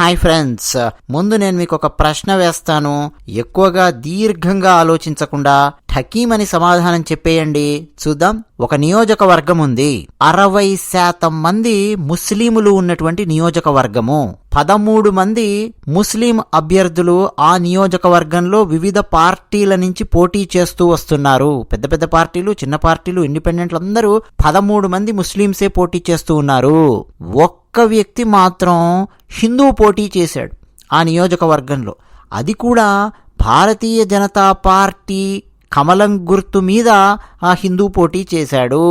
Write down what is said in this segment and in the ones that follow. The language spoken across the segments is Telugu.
హాయ్ ఫ్రెండ్స్ ముందు నేను మీకు ఒక ప్రశ్న వేస్తాను. ఎక్కువగా దీర్ఘంగా ఆలోచించకుండా ఠకీం అని సమాధానం చెప్పేయండి. చూద్దాం. ఒక నియోజకవర్గం ఉంది అరవై శాతం మంది ముస్లిములు ఉన్నటువంటి నియోజకవర్గము. పదమూడు మంది ముస్లిం అభ్యర్థులు ఆ నియోజకవర్గంలో వివిధ పార్టీల నుంచి పోటీ చేస్తూ వస్తున్నారు. పెద్ద పెద్ద పార్టీలు చిన్న పార్టీలు ఇండిపెండెంట్లు అందరూ పదమూడు మంది ముస్లింసే పోటీ చేస్తూ ఉన్నారు. ఒక్క ఒక్క వ్యక్తి మాత్రం హిందూ పోటీ చేశాడు ఆ నియోజకవర్గంలో. అది కూడా భారతీయ జనతా పార్టీ కమలం గుర్తు మీద ఆ హిందూ పోటీ చేశాడు.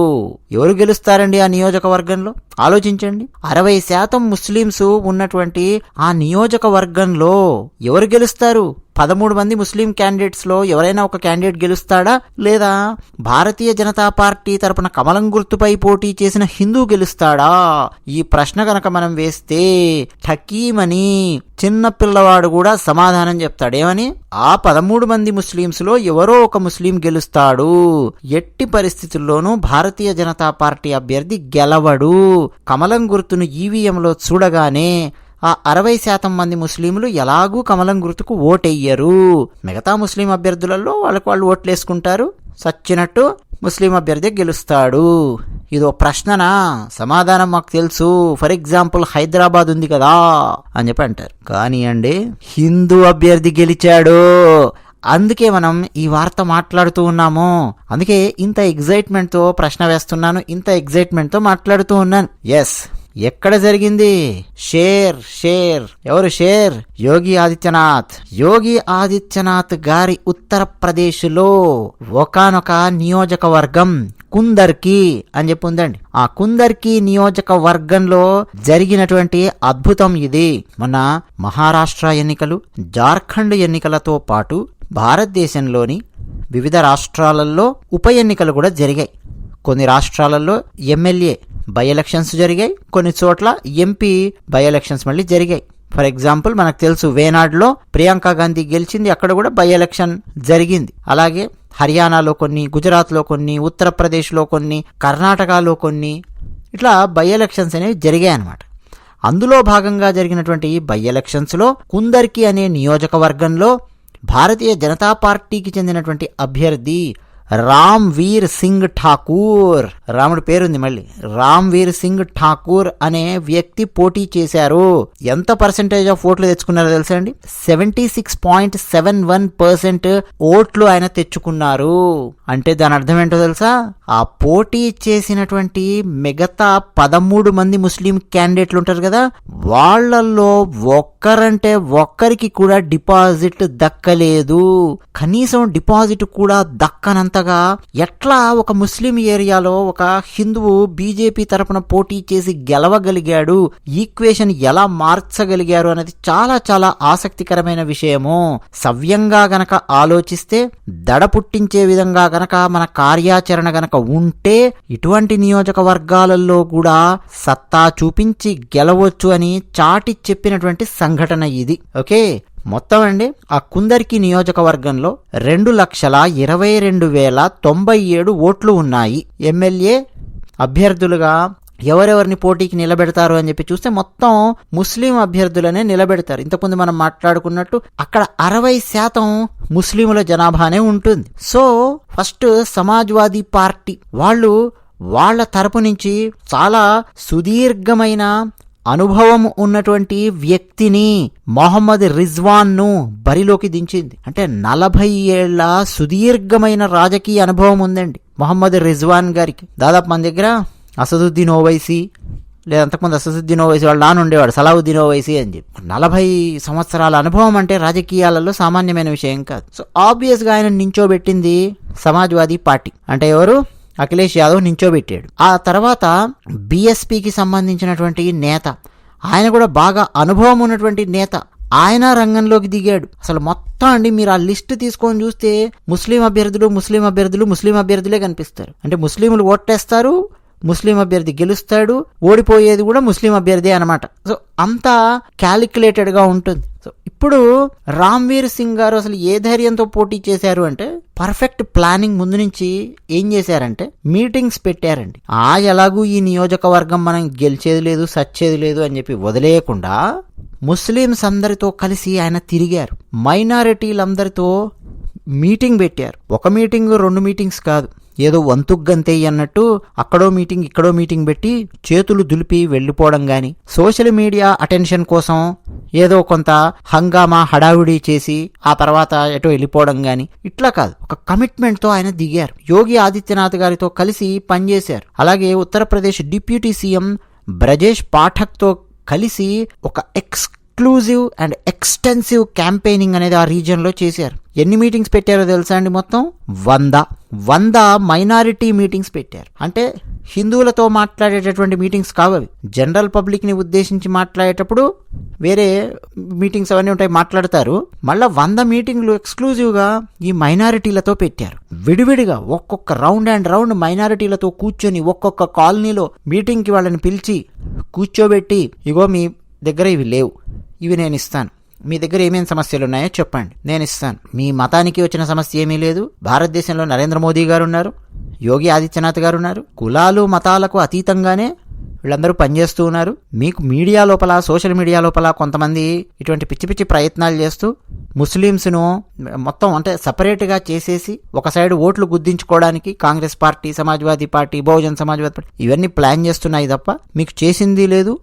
ఎవరు గెలుస్తారండి ఆ నియోజకవర్గంలో? ఆలోచించండి. అరవై శాతం ముస్లింస్ ఉన్నటువంటి ఆ నియోజకవర్గంలో ఎవరు గెలుస్తారు? పదమూడు మంది ముస్లిం క్యాండిడేట్స్లో ఎవరైనా ఒక క్యాండిడేట్ గెలుస్తాడా? లేదా భారతీయ జనతా పార్టీ తరపున కమలం గుర్తుపై పోటీ చేసిన హిందూ గెలుస్తాడా? ఈ ప్రశ్న కనుక మనం వేస్తే ఠకీమని చిన్న పిల్లవాడు కూడా సమాధానం చెప్తాడేమని? ఆ పదమూడు మంది ముస్లింస్లో ఎవరో ఒక ముస్లిం గెలుస్తాడు. ఎట్టి పరిస్థితుల్లోనూ భారతీయ జనతా పార్టీ అభ్యర్థి గెలవడు. కమలం గుర్తును ఈవీఎంలో చూడగానే ఆ అరవై శాతం మంది ముస్లింలు ఎలాగూ కమలం గుర్తుకు ఓటెయ్యరు. మిగతా ముస్లిం అభ్యర్థులలో వాళ్ళకు వాళ్ళు ఓట్లేసుకుంటారు. సచ్చినట్టు ముస్లిం అభ్యర్థి గెలుస్తాడు. ఇదో ప్రశ్ననా? సమాధానం మాకు తెలుసు. ఫర్ ఎగ్జాంపుల్ హైదరాబాద్ ఉంది కదా అని చెప్పి అంటారు. కానీ అండి హిందూ అభ్యర్థి గెలిచాడు. అందుకే మనం ఈ వార్త మాట్లాడుతూ ఉన్నాము. అందుకే ఇంత ఎగ్జైట్మెంట్తో ప్రశ్న వేస్తున్నాను ఇంత ఎగ్జైట్మెంట్తో మాట్లాడుతూ ఉన్నాను. ఎస్ ఎక్కడ జరిగింది? షేర్ షేర్. ఎవరు షేర్? యోగి ఆదిత్యనాథ్. యోగి ఆదిత్యనాథ్ గారి ఉత్తరప్రదేశ్లో ఒకనొక నియోజకవర్గం కుందర్కి అని చెప్పి ఉందండి. ఆ కుందర్కి నియోజకవర్గంలో జరిగినటువంటి అద్భుతం ఇది. మన మహారాష్ట్ర ఎన్నికలు జార్ఖండ్ ఎన్నికలతో పాటు భారతదేశంలోని వివిధ రాష్ట్రాలలో ఉప ఎన్నికలు కూడా జరిగాయి. కొన్ని రాష్ట్రాలలో ఎమ్మెల్యే బై ఎలక్షన్స్ జరిగాయి. కొన్ని చోట్ల ఎంపీ బై ఎలక్షన్స్ మళ్ళీ జరిగాయి. ఫర్ ఎగ్జాంపుల్ మనకు తెలుసు వేనాడులో ప్రియాంక గాంధీ గెలిచింది. అక్కడ కూడా బై ఎలక్షన్ జరిగింది. అలాగే హర్యానాలో కొన్ని గుజరాత్లో కొన్ని ఉత్తరప్రదేశ్లో కొన్ని కర్ణాటకలో కొన్ని ఇట్లా బై ఎలక్షన్స్ అనేవి జరిగాయి అన్నమాట. అందులో భాగంగా జరిగినటువంటి బై ఎలక్షన్స్లో కుందర్కి అనే నియోజకవర్గంలో భారతీయ జనతా పార్టీకి చెందినటువంటి అభ్యర్థి రామ్ వీర్ సింగ్ ఠాకూర్. రాముడి పేరుంది మళ్ళీ. రామ్ వీర్ సింగ్ ఠాకూర్ అనే వ్యక్తి పోటీ చేశారు. ఎంత పర్సెంటేజ్ ఆఫ్ ఓట్లు తెచ్చుకున్నారో తెలుసా అండి? Seventy six point seven one percent ఓట్లు ఆయన తెచ్చుకున్నారు. అంటే దాని అర్థం ఏంటో తెలుసా? ఆ పోటీ చేసినటువంటి మిగతా పదమూడు మంది ముస్లిం క్యాండిడేట్లు ఉంటారు కదా వాళ్ళల్లో ఒక్కరంటే ఒక్కరికి కూడా డిపాజిట్ దక్కలేదు. కనీసం డిపాజిట్ కూడా దక్కనంతగా ఎట్లా ఒక ముస్లిం ఏరియాలో ఒక హిందువు బీజేపీ తరపున పోటీ చేసి గెలవగలిగాడు ఈక్వేషన్ ఎలా మార్చగలిగారు అనేది చాలా చాలా ఆసక్తికరమైన విషయము. సవ్యంగా గనక ఆలోచిస్తే దడ పుట్టించే విధంగా గనక మన కార్యాచరణ గనక ఉంటే ఇటువంటి నియోజకవర్గాలలో కూడా సత్తా చూపించి గెలవచ్చు అని చాటి చెప్పినటువంటి సంఘటన ఇది. ఓకే? మొత్తం అండి ఆ కుందరికి నియోజకవర్గంలో రెండు లక్షల ఇరవై రెండు వేల తొంభై ఏడు ఓట్లు ఉన్నాయి. ఎమ్మెల్యే అభ్యర్థులుగా ఎవరెవరిని పోటీకి నిలబెడతారు అని చెప్పి చూస్తే మొత్తం ముస్లిం అభ్యర్థులనే నిలబెడతారు. ఇంతకుముందు మనం మాట్లాడుకున్నట్టు అక్కడ అరవై శాతం ముస్లింల జనాభానే ఉంటుంది. సో ఫస్ట్ సమాజ్వాదీ పార్టీ వాళ్ళు వాళ్ళ తరపు నుంచి చాలా సుదీర్ఘమైన అనుభవం ఉన్నటువంటి వ్యక్తిని మొహమ్మద్ రిజ్వాన్ను బరిలోకి దించింది. అంటే నలభై ఏళ్ళ సుదీర్ఘమైన రాజకీయ అనుభవం ఉందండి మొహమ్మద్ రిజ్వాన్ గారికి. దాదాపు మన దగ్గర అసదుద్దీన్ ఓవైసీ లేదా అంతకుముందు అసదుద్దీన్ ఓవైసీ వాళ్ళు నాన్న ఉండేవాడు సలావుద్దీన్ ఓవైసీ అని చెప్పి. నలభై సంవత్సరాల అనుభవం అంటే రాజకీయాలలో సామాన్యమైన విషయం కాదు. సో ఆబ్వియస్గా ఆయన నించోబెట్టింది సమాజ్వాదీ పార్టీ. అంటే ఎవరు? అఖిలేష్ యాదవ్ నించోబెట్టాడు. ఆ తర్వాత బీఎస్పీకి సంబంధించినటువంటి నేత ఆయన కూడా బాగా అనుభవం ఉన్నటువంటి నేత ఆయన రంగంలోకి దిగాడు. అసలు మొత్తం అండి మీరు ఆ లిస్ట్ తీసుకొని చూస్తే ముస్లిం అభ్యర్థులు ముస్లిం అభ్యర్థులు ముస్లిం అభ్యర్థులే కనిపిస్తారు. అంటే ముస్లింలు ఓట్టేస్తారు ముస్లిం అభ్యర్థి గెలుస్తాడు ఓడిపోయేది కూడా ముస్లిం అభ్యర్థి అనమాట సో అంతా క్యాలిక్యులేటెడ్గా ఉంటుంది. సో ఇప్పుడు రామ్వీర్ సింగ్ గారు అసలు ఏ ధైర్యంతో పోటీ చేశారు అంటే పర్ఫెక్ట్ ప్లానింగ్ ముందు నుంచి ఏం చేశారంటే మీటింగ్స్ పెట్టారండి. ఆ ఎలాగూ ఈ నియోజకవర్గం మనం గెలిచేది లేదు సచ్చేది లేదు అని చెప్పి వదిలేయకుండా ముస్లిమ్స్ అందరితో కలిసి ఆయన తిరిగారు. మైనారిటీలందరితో మీటింగ్ పెట్టారు. ఒక మీటింగ్ రెండు మీటింగ్స్ కాదు. ఏదో వంతుగ్గంతే అన్నట్టు అక్కడో మీటింగ్ ఇక్కడో మీటింగ్ పెట్టి చేతులు దులిపి వెళ్ళిపోవడం గాని. సోషల్ మీడియా అటెన్షన్ కోసం ఏదో కొంత హంగామా హడావుడి చేసి ఆ తర్వాత ఎటో వెళ్ళిపోవడం గాని. ఇట్లా కాదు. ఒక కమిట్మెంట్తో ఆయన దిగారు. యోగి ఆదిత్యనాథ్ గారితో కలిసి పనిచేశారు అలాగే ఉత్తరప్రదేశ్ డిప్యూటీ సీఎం బ్రజేష్ పాఠక్తో కలిసి ఒక ఎక్స్క్లూజివ్ అండ్ ఎక్స్టెన్సివ్ క్యాంపెయినింగ్ అనేది ఆ రీజియన్లో చేశారు. ఎన్ని మీటింగ్స్ పెట్టారో తెలుసా అండి మొత్తం? వంద. వంద మైనారిటీ మీటింగ్స్ పెట్టారు. అంటే హిందువులతో మాట్లాడేటటువంటి మీటింగ్స్ కావు అవి. జనరల్ పబ్లిక్ని ఉద్దేశించి మాట్లాడేటప్పుడు వేరే మీటింగ్స్ అవన్నీ ఉంటాయి మాట్లాడతారు. మళ్ళీ వంద మీటింగ్లు ఎక్స్క్లూజివ్గా ఈ మైనారిటీలతో పెట్టారు. విడివిడిగా ఒక్కొక్క రౌండ్ అండ్ రౌండ్ మైనారిటీలతో కూర్చొని ఒక్కొక్క కాలనీలో మీటింగ్కి వాళ్ళని పిలిచి కూర్చోబెట్టి ఇగో మీ దగ్గర ఇవి లేవు. ఇవి నేను ఇస్తాను. మీ దగ్గర ఏమేం సమస్యలు ఉన్నాయో చెప్పండి. నేను ఇస్తాను. మీ మతానికి వచ్చిన సమస్య ఏమీ లేదు. భారతదేశంలో నరేంద్ర మోదీ గారు ఉన్నారు. యోగి ఆదిత్యనాథ్ గారు ఉన్నారు. కులాలు మతాలకు అతీతంగానే వీళ్ళందరూ పనిచేస్తూ ఉన్నారు. మీకు మీడియా లోపల సోషల్ మీడియా లోపల కొంతమంది ఇటువంటి పిచ్చి పిచ్చి ప్రయత్నాలు చేస్తూ ముస్లిమ్స్ను మొత్తం అంటే సపరేట్గా చేసేసి ఒక సైడ్ ఓట్లు గుద్దించుకోవడానికి Congress party Samajwadi party Bahujan Samajwadi party ఇవన్నీ ప్లాన్ చేస్తున్నాయి తప్ప మీకు చేసింది లేదు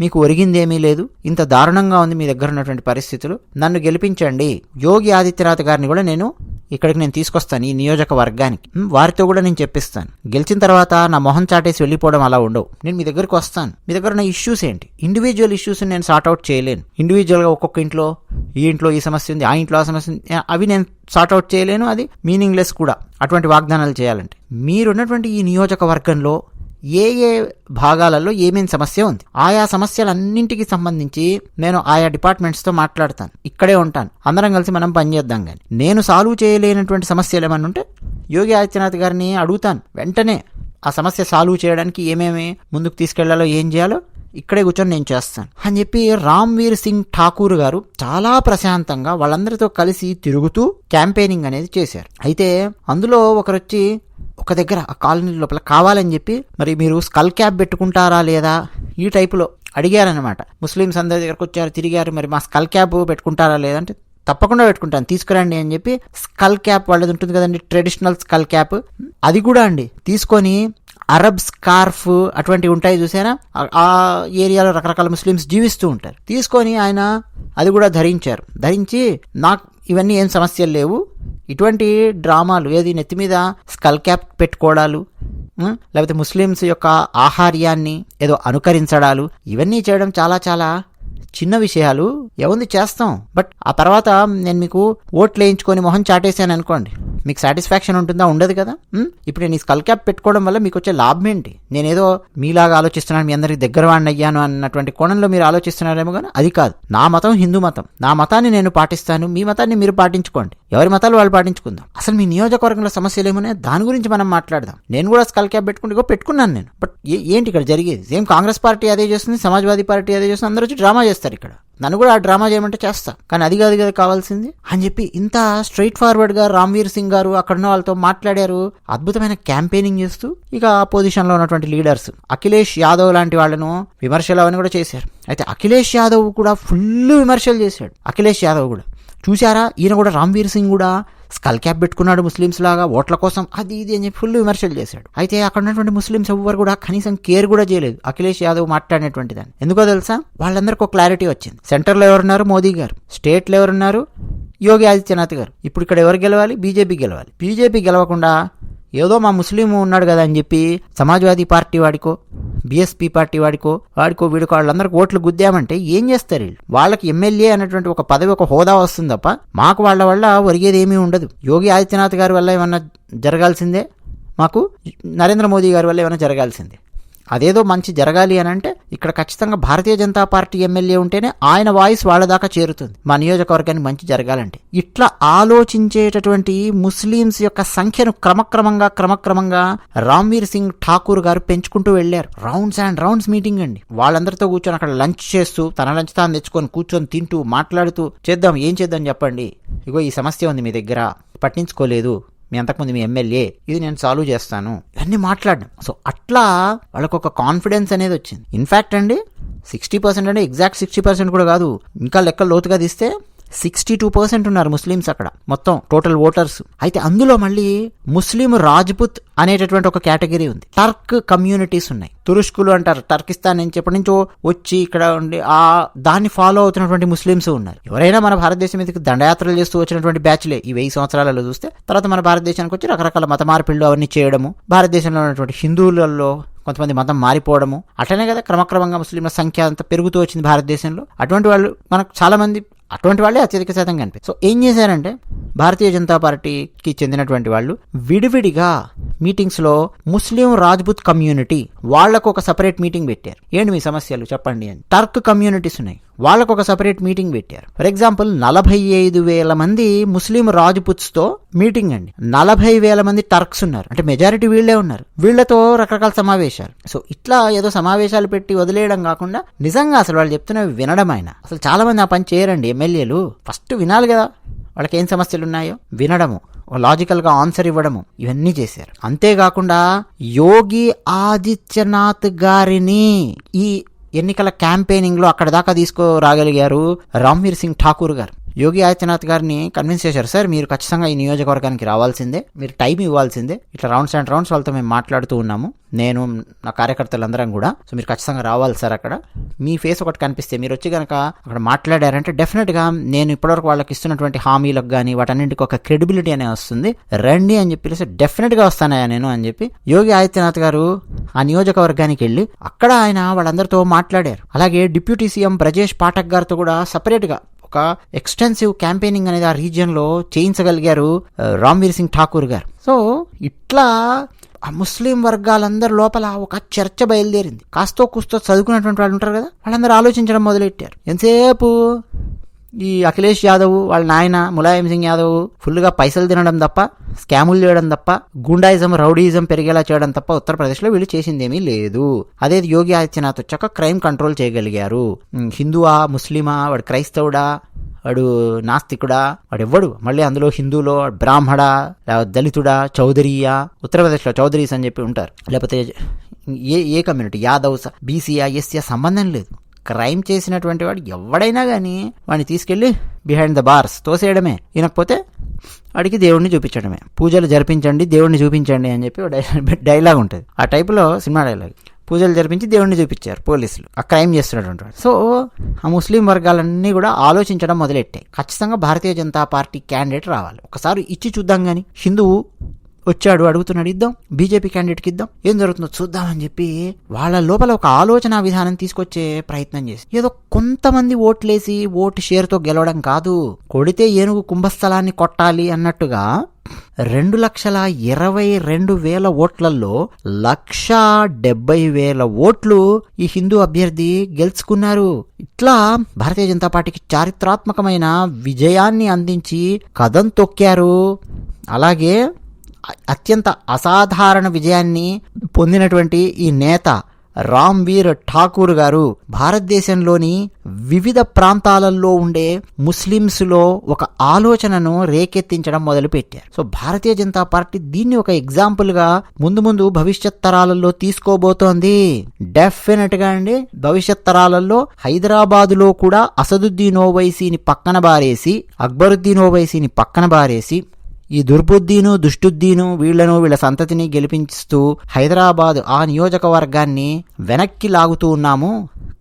మీకు ఒరిగింది ఏమీ లేదు. ఇంత దారుణంగా ఉంది మీ దగ్గర ఉన్నటువంటి పరిస్థితులు. నన్ను గెలిపించండి. యోగి ఆదిత్యనాథ్ గారిని కూడా నేను ఇక్కడికి నేను తీసుకొస్తాను ఈ నియోజకవర్గానికి. వారితో కూడా నేను చెప్పిస్తాను. గెలిచిన తర్వాత నా మొహం చాటేసి వెళ్ళిపోవడం అలా ఉండవు. నేను మీ దగ్గరికి వస్తాను. మీ దగ్గర ఉన్న ఇష్యూస్ ఏంటి? ఇండివిజువల్ ఇష్యూస్ నేను సార్ట్ అవుట్ చేయలేను. ఇండివిజువల్గా ఒక్కొక్క ఇంట్లో ఈ ఇంట్లో ఈ సమస్య ఉంది ఆ ఇంట్లో ఆ సమస్య ఉంది అవి నేను సార్ట్ అవుట్ చేయలేను. అది మీనింగ్లెస్ కూడా. అటువంటి వాగ్దానాలు చేయాలంటే. మీరున్నటువంటి ఈ నియోజకవర్గంలో ఏ ఏ భాగాలలో ఏమేం సమస్య ఉంది? ఆయా సమస్యలన్నింటికి సంబంధించి నేను ఆయా డిపార్ట్మెంట్స్తో మాట్లాడతాను. ఇక్కడే ఉంటాను. అందరం కలిసి మనం పనిచేద్దాం కానీ నేను సాల్వ్ చేయలేనటువంటి సమస్యలు ఏమన్నా ఉంటే యోగి ఆదిత్యనాథ్ గారిని అడుగుతాను. వెంటనే ఆ సమస్య సాల్వ్ చేయడానికి ఏమేమి ముందుకు తీసుకెళ్ళాలో ఏం చేయాలో ఇక్కడే కూర్చొని నేను చేస్తాను. అని చెప్పి రామ్వీర్ సింగ్ ఠాకూర్ గారు చాలా ప్రశాంతంగా వాళ్ళందరితో కలిసి తిరుగుతూ క్యాంపెయినింగ్ అనేది చేశారు. అయితే అందులో ఒకరొచ్చి ఒక దగ్గర ఆ కాలనీ లోపల కావాలని చెప్పి మరి మీరు స్కల్ క్యాప్ పెట్టుకుంటారా లేదా? ఈ టైపులో అడిగారనమాట ముస్లిమ్స్ అందరి దగ్గరకు వచ్చారు తిరిగారు మరి మా స్కల్ క్యాప్ పెట్టుకుంటారా లేదంటే తప్పకుండా పెట్టుకుంటాను తీసుకురండి అని చెప్పి స్కల్ క్యాప్ వాళ్ళది ఉంటుంది కదండి ట్రెడిషనల్ స్కల్ క్యాప్. అది కూడా అండి తీసుకొని అరబ్ స్కార్ఫ్ అటువంటివి ఉంటాయి చూసారా? ఆ- ఏరియాలో రకరకాల ముస్లిమ్స్ జీవిస్తూ ఉంటారు. తీసుకొని ఆయన అది కూడా ధరించారు. ధరించి నాకు ఇవన్నీ ఏం సమస్యలు లేవు. ఇటువంటి డ్రామాలు ఏది నెత్తి మీద స్కల్ క్యాప్ పెట్టుకోవడాలు లేకపోతే ముస్లిమ్స్ యొక్క ఆహార్యాన్ని ఏదో అనుకరించడాలు ఇవన్నీ చేయడం చాలా చాలా చిన్న విషయాలు. ఏముంది చేస్తాం. బట్ ఆ తర్వాత నేను మీకు ఓట్లు వేయించుకొని మొహం చాటేసాను అనుకోండి. మీకు సాటిస్ఫాక్షన్ ఉంటుందా? ఉండదు కదా? ఇప్పుడు నేను ఈ స్కల్ క్యాప్ పెట్టుకోవడం వల్ల మీకు వచ్చే లాభం ఏంటి? నేనేదో మీలాగా ఆలోచిస్తున్నాను మీ అందరికి దగ్గర వాడిని అయ్యాను అన్నటువంటి కోణంలో మీరు ఆలోచిస్తున్నారేమో కానీ అది కాదు. నా మతం హిందూ మతం. నా మతాన్ని నేను పాటిస్తాను మీ మతాన్ని మీరు పాటించుకోండి. ఎవరి మతాలు వాళ్ళు పాటించుకుందాం? అసలు మీ నియోజకవర్గంలో సమస్యలు ఏమన్నా దాని గురించి మనం మాట్లాడదాం. నేను కూడా స్కల్ క్యాప్ పెట్టుకుంటే పెట్టుకున్నాను నేను. బట్ ఏంటి ఇక్కడ జరిగేది? సేమ్ కాంగ్రెస్ పార్టీ అదే చేస్తుంది సమాజ్వాదీ పార్టీ అదే చేస్తుంది అందరూ వచ్చి డ్రామా చేస్తారు ఇక్కడ. నన్ను కూడా ఆ డ్రామా చేయమంటే చేస్తా. కానీ అది కాదు కదా కావాల్సింది. అని చెప్పి ఇంత స్ట్రైట్ ఫార్వర్డ్గా రామ్వీర్ సింగ్ గారు అక్కడ ఉన్న వాళ్ళతో మాట్లాడారు. అద్భుతమైన క్యాంపెయినింగ్ చేస్తూ ఇక పొజిషన్లో ఉన్నటువంటి లీడర్స్ అఖిలేష్ యాదవ్ లాంటి వాళ్ళను విమర్శలు అవన్నీ కూడా చేశారు. అయితే అఖిలేష్ యాదవ్ కూడా ఫుల్ విమర్శలు చేశాడు. అఖిలేష్ యాదవ్ కూడా. చూసారా ఈయన కూడా రామ్వీర్ సింగ్ కూడా స్కల్ క్యాప్ పెట్టుకున్నాడు ముస్లిమ్స్ లాగా ఓట్ల కోసం అది ఇది అని చెప్పి ఫుల్ విమర్శలు చేశాడు. అయితే అక్కడ ఉన్నటువంటి ముస్లిమ్స్ ఎవ్వరు కూడా కనీసం కేర్ కూడా చేయలేదు. అఖిలేష్ యాదవ్ మాట్లాడినటువంటి దాన్ని. ఎందుకో తెలుసా? వాళ్ళందరికీ ఒక క్లారిటీ వచ్చింది. సెంటర్లో ఎవరున్నారు? మోదీ గారు. స్టేట్లో ఎవరున్నారు? యోగి ఆదిత్యనాథ్ గారు. ఇప్పుడు ఇక్కడ ఎవరు గెలవాలి? బీజేపీ గెలవాలి. బీజేపీ గెలవకుండా ఏదో మా ముస్లిం ఉన్నాడు కదా అని చెప్పి సమాజ్వాదీ పార్టీ వాడికో బీఎస్పీ పార్టీ వాడికో వాడికో వీడికో వాళ్ళందరికీ ఓట్లు గుద్దామంటే ఏం చేస్తారు వీళ్ళు? వాళ్ళకి ఎమ్మెల్యే అనేటువంటి ఒక పదవి ఒక హోదా వస్తుంది తప్ప మాకు వాళ్ళ వల్ల ఒరిగేది ఏమీ ఉండదు. యోగి ఆదిత్యనాథ్ గారి వల్ల ఏమన్నా జరగాల్సిందే? మాకు నరేంద్ర మోదీ గారి వల్ల ఏమైనా జరగాల్సిందే? అదేదో మంచి జరగాలి అని అంటే ఇక్కడ ఖచ్చితంగా భారతీయ జనతా పార్టీ ఎమ్మెల్యే ఉంటేనే ఆయన వాయిస్ వాళ్ళ దాకా చేరుతుంది. మా నియోజకవర్గానికి మంచి జరగాలంటే. ఇట్లా ఆలోచించేటటువంటి ముస్లిమ్స్ యొక్క సంఖ్యను క్రమక్రమంగా క్రమక్రమంగా రామ్వీర్ సింగ్ ఠాకూర్ గారు పెంచుకుంటూ వెళ్ళారు రౌండ్స్ అండ్ రౌండ్స్ మీటింగ్ అండి. వాళ్ళందరితో కూర్చొని అక్కడ లంచ్ చేస్తూ తన లంచ్ తాను తెచ్చుకొని కూర్చొని తింటూ మాట్లాడుతూ చేద్దాం ఏం చేద్దాం చెప్పండి. ఇగో ఈ సమస్య ఉంది మీ దగ్గర. పట్టించుకోలేదు. మీ అంతకుముందు మీ ఎమ్మెల్యే ఇది నేను సాల్వ్ చేస్తాను. ఇవన్నీ మాట్లాడడం. సో అట్లా వాళ్ళకు ఒక కాన్ఫిడెన్స్ అనేది వచ్చింది. ఇన్ఫ్యాక్ట్ అండి సిక్స్టీ పర్సెంట్ అంటే ఎగ్జాక్ట్ సిక్స్టీ పర్సెంట్ కూడా కాదు. ఇంకా లెక్క లోతుగా తీస్తే సిక్స్టీ టూ పర్సెంట్ ఉన్నారు ముస్లిమ్స్ అక్కడ. మొత్తం టోటల్ ఓటర్స్. అయితే అందులో మళ్ళీ ముస్లిం రాజ్పుత్ అనేటటువంటి ఒక కేటగిరీ ఉంది. టర్క్ కమ్యూనిటీస్ ఉన్నాయి. తురుష్కులు అంటారు. టర్కిస్తాన్ నుంచి ఎప్పటి నుంచో వచ్చి ఇక్కడ ఉండి ఆ దాన్ని ఫాలో అవుతున్నటువంటి ముస్లిమ్స్ ఉన్నారు. ఎవరైనా మన భారతదేశం మీదకి దండయాత్రలు చేస్తూ వచ్చినటువంటి బ్యాచ్లే. ఈ వెయ్యి సంవత్సరాలలో చూస్తే తర్వాత మన భారతదేశానికి వచ్చి రకరకాల మత మార్పిళ్ళు అవన్నీ చేయడము భారతదేశంలో ఉన్నటువంటి హిందువులలో కొంతమంది మతం మారిపోవడము అట్లనే కదా క్రమక్రమంగా ముస్లింల సంఖ్య అంత పెరుగుతూ వచ్చింది భారతదేశంలో. అటువంటి వాళ్ళు మనకు చాలా మంది అటువంటి వాళ్ళే అత్యధిక శాతం కనిపి సో ఏం చేశారంటే భారతీయ జనతా పార్టీకి చెందినటువంటి వాళ్ళు విడివిడిగా మీటింగ్స్లో ముస్లిం రాజ్పుత్ కమ్యూనిటీ వాళ్ళకు ఒక సపరేట్ మీటింగ్ పెట్టారు. ఏంటి మీ సమస్యలు? చెప్పండి అని. టర్క్ కమ్యూనిటీస్ ఉన్నాయి. వాళ్ళకు ఒక సపరేట్ మీటింగ్ పెట్టారు. ఫర్ ఎగ్జాంపుల్ నలభై ఐదు వేల మంది ముస్లిం రాజపుత్స్తో మీటింగ్ అండి. నలభై వేల మంది టర్క్స్ ఉన్నారు. అంటే మెజారిటీ వీళ్ళే ఉన్నారు. వీళ్ళతో రకరకాల సమావేశాలు. సో ఇట్లా ఏదో సమావేశాలు పెట్టి వదిలేయడం కాకుండా నిజంగా అసలు వాళ్ళు చెప్తున్నవి వినడం ఆయన. అసలు చాలా మంది ఆ పని చేయరండి ఎమ్మెల్యేలు. ఫస్ట్ వినాలి కదా. వాళ్ళకి ఏం సమస్యలు ఉన్నాయో వినడము లాజికల్గా ఆన్సర్ ఇవ్వడము. ఇవన్నీ చేశారు. అంతేకాకుండా యోగి ఆదిత్యనాథ్ గారిని ఈ ఎన్నికల క్యాంపెయినింగ్లో అక్కడ దాకా తీసుకురాగలిగారు రామ్వీర్ సింగ్ ఠాకూర్ గారు. యోగి ఆదిత్యనాథ్ గారిని కన్విన్స్ చేశారు. సార్ మీరు ఖచ్చితంగా ఈ నియోజకవర్గానికి రావాల్సిందే. మీరు టైం ఇవ్వాల్సిందే. ఇట్లా రౌండ్స్ అండ్ రౌండ్స్ వాళ్ళతో మేము మాట్లాడుతూ ఉన్నాము. నేను నా కార్యకర్తలందరం కూడా. సో మీరు ఖచ్చితంగా రావాలి సార్ అక్కడ. మీ ఫేస్ ఒకటి కనిపిస్తే మీరు వచ్చి కనుక అక్కడ మాట్లాడారంటే డెఫినెట్గా నేను ఇప్పటివరకు వాళ్ళకి ఇస్తున్నటువంటి హామీలకు కానీ వాటన్నింటికి ఒక క్రెడిబిలిటీ అనే వస్తుంది. రండి అని చెప్పి డెఫినెట్గా వస్తానయా నేను అని చెప్పి యోగి ఆదిత్యనాథ్ గారు ఆ నియోజకవర్గానికి వెళ్ళి అక్కడ ఆయన వాళ్ళందరితో మాట్లాడారు. అలాగే డిప్యూటీ సీఎం బ్రజేష్ పాఠక్ గారితో కూడా సపరేట్గా ఒక ఎక్స్టెన్సివ్ క్యాంపెయినింగ్ అనేది ఆ రీజియన్లో చేయించగలిగారు రామ్వీర్ సింగ్ ఠాకూర్ గారు. సో ఇట్లా ఆ ముస్లిం వర్గాలందరి లోపల ఒక చర్చ బయలుదేరింది. కాస్తో కూస్తో చదువుకున్నటువంటి వాళ్ళు ఉంటారు కదా వాళ్ళందరూ ఆలోచించడం మొదలెట్టారు. ఎంతసేపు ఈ అఖిలేష్ యాదవ్ వాళ్ళ నాయన ములాయం సింగ్ యాదవ్ ఫుల్గా పైసలు తినడం తప్ప స్కాములు చేయడం తప్ప గుండాయిజం రౌడీయిజం పెరిగేలా చేయడం తప్ప ఉత్తరప్రదేశ్లో వీళ్ళు చేసిందేమీ లేదు. అదే యోగి ఆదిత్యనాథ్ వచ్చాక క్రైమ్ కంట్రోల్ చేయగలిగారు. హిందువా ముస్లిమా వాడు క్రైస్తవుడా వాడు నాస్తికుడా వాడు ఎవ్వడు మళ్ళీ అందులో హిందువులో బ్రాహ్మడా దళితుడా చౌదరియా ఉత్తరప్రదేశ్లో చౌదరీస్ అని చెప్పి ఉంటారు. లేకపోతే ఏ ఏ కమ్యూనిటీ? యాదవ్స్ బీసీయా ఎస్సీయా సంబంధం లేదు. క్రైమ్ చేసినటువంటి వాడు ఎవడైనా కానీ వాడిని తీసుకెళ్ళి బిహైండ్ ద బార్స్ తోసేయడమే. వినకపోతే వాడికి దేవుడిని చూపించడమే. పూజలు జరిపించండి దేవుడిని చూపించండి అని చెప్పి డైలాగ్ ఉంటుంది. ఆ టైపులో సినిమా డైలాగ్. పూజలు జరిపించి దేవుడిని చూపించారు పోలీసులు. ఆ క్రైమ్ చేస్తున్నటువంటి వాడు. సో ఆ ముస్లిం వర్గాలన్నీ కూడా ఆలోచించడం మొదలెట్టాయి. ఖచ్చితంగా భారతీయ జనతా పార్టీ క్యాండిడేట్ రావాలి. ఒకసారి ఇచ్చి చూద్దాం కానీ హిందువు వచ్చాడు అడుగుతున్నాడు ఇద్దాం బీజేపీ క్యాండిడేట్కి ఇద్దాం ఏం జరుగుతుందో చూద్దామని చెప్పి వాళ్ళ లోపల ఒక ఆలోచన విధానం తీసుకొచ్చే ప్రయత్నం చేసి ఏదో కొంతమంది ఓట్లేసి ఓటు షేర్తో గెలవడం కాదు కొడితే ఏనుగు కుంభస్థలాన్ని కొట్టాలి అన్నట్టుగా రెండు లక్షల ఇరవై రెండు వేల ఓట్లలో లక్ష డెబ్బై వేల ఓట్లు ఈ హిందూ అభ్యర్థి గెలుచుకున్నారు. ఇట్లా భారతీయ జనతా పార్టీకి చారిత్రాత్మకమైన విజయాన్ని అందించి కథం తొక్కారు. అలాగే అత్యంత అసాధారణ విజయాన్ని పొందినటువంటి ఈ నేత రామ్వీర్ ఠాకూర్ గారు భారతదేశంలోని వివిధ ప్రాంతాలలో ఉండే ముస్లిమ్స్లో ఒక ఆలోచనను రేకెత్తించడం మొదలుపెట్టారు. సో భారతీయ జనతా పార్టీ దీన్ని ఒక ఎగ్జాంపుల్గా ముందు ముందు భవిష్యత్ తరాలలో తీసుకోబోతోంది. డెఫినెట్గా అండి. భవిష్యత్ తరాలలో హైదరాబాదులో కూడా అసదుద్దీన్ ఓవైసీని పక్కన బారేసి అక్బరుద్దీన్ ఓవైసీని పక్కన బారేసి ఈ దుర్బుద్దీను దుష్టుద్దీను వీళ్ళను వీళ్ళ సంతతిని గెలిపిస్తూ హైదరాబాద్ ఆ నియోజకవర్గాన్ని వెనక్కి లాగుతూ ఉన్నాము.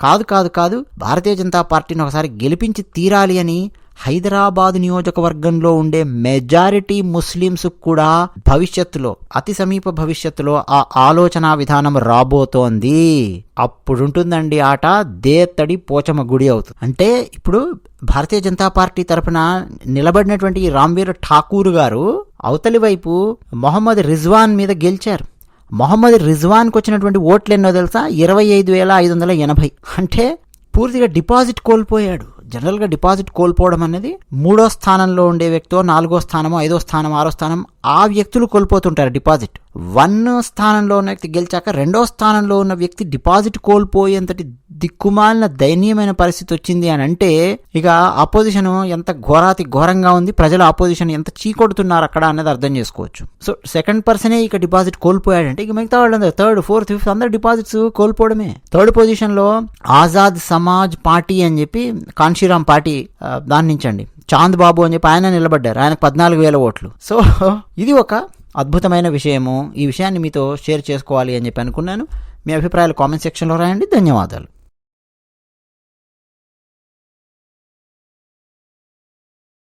కాదు కాదు కాదు భారతీయ జనతా పార్టీని ఒకసారి గెలిపించి తీరాలి అని హైదరాబాద్ నియోజకవర్గంలో ఉండే మెజారిటీ ముస్లింస్ కూడా భవిష్యత్తులో అతి సమీప భవిష్యత్తులో ఆ ఆలోచన విధానం రాబోతోంది. అప్పుడుంటుందండి ఆట దేత్తడి పోచమ గుడి అవుతుంది అంటే ఇప్పుడు భారతీయ జనతా పార్టీ తరఫున నిలబడినటువంటి రామ్వీర్ ఠాకూర్ గారు అవతలి వైపు మొహమ్మద్ రిజ్వాన్ మీద గెలిచారు. మొహమ్మద్ రిజ్వాన్కి వచ్చినటువంటి ఓట్లు ఎన్నో తెలుసా? ఇరవై ఐదు వేల ఐదు వందల ఎనభై. అంటే పూర్తిగా డిపాజిట్ కోల్పోయాడు. జనరల్గా డిపాజిట్ కోల్పోవడం అనేది మూడో స్థానంలో ఉండే వ్యక్తో నాలుగో స్థానమో ఐదో స్థానం ఆరో స్థానం ఆ వ్యక్తులు కోల్పోతుంటారు డిపాజిట్. వన్ స్థానంలో ఉన్న వ్యక్తి గెలిచాక రెండో స్థానంలో ఉన్న వ్యక్తి డిపాజిట్ కోల్పోయేంతటి దిక్కుమాలిన దయనీయమైన పరిస్థితి వచ్చింది అని అంటే ఇక ఆపోజిషన్ ఎంత ఘోరాతి ఘోరంగా ఉంది ప్రజలు ఆపోజిషన్ ఎంత చీకొడుతున్నారు అక్కడ అనేది అర్థం చేసుకోవచ్చు. సో సెకండ్ పర్సనే ఇక డిపాజిట్ కోల్పోయాడంటే ఇక మిగతా వాళ్ళందరూ థర్డ్ ఫోర్త్ ఫిఫ్త్ అందరు డిపాజిట్స్ కోల్పోవడమే. థర్డ్ పొజిషన్లో ఆజాద్ సమాజ్ పార్టీ అని చెప్పి కాన్షీరామ్ పార్టీ దాన్నించండి దాని చాంద్ బాబు అని చెప్పి ఆయన నిలబడ్డారు. ఆయనకు పద్నాలుగు వేల ఓట్లు. సో ఇది ఒక అద్భుతమైన విషయము. ఈ విషయాన్ని మీతో షేర్ చేసుకోవాలి అని చెప్పి అనుకున్నాను. మీ అభిప్రాయాలు కామెంట్ సెక్షన్లో రాయండి. ధన్యవాదాలు.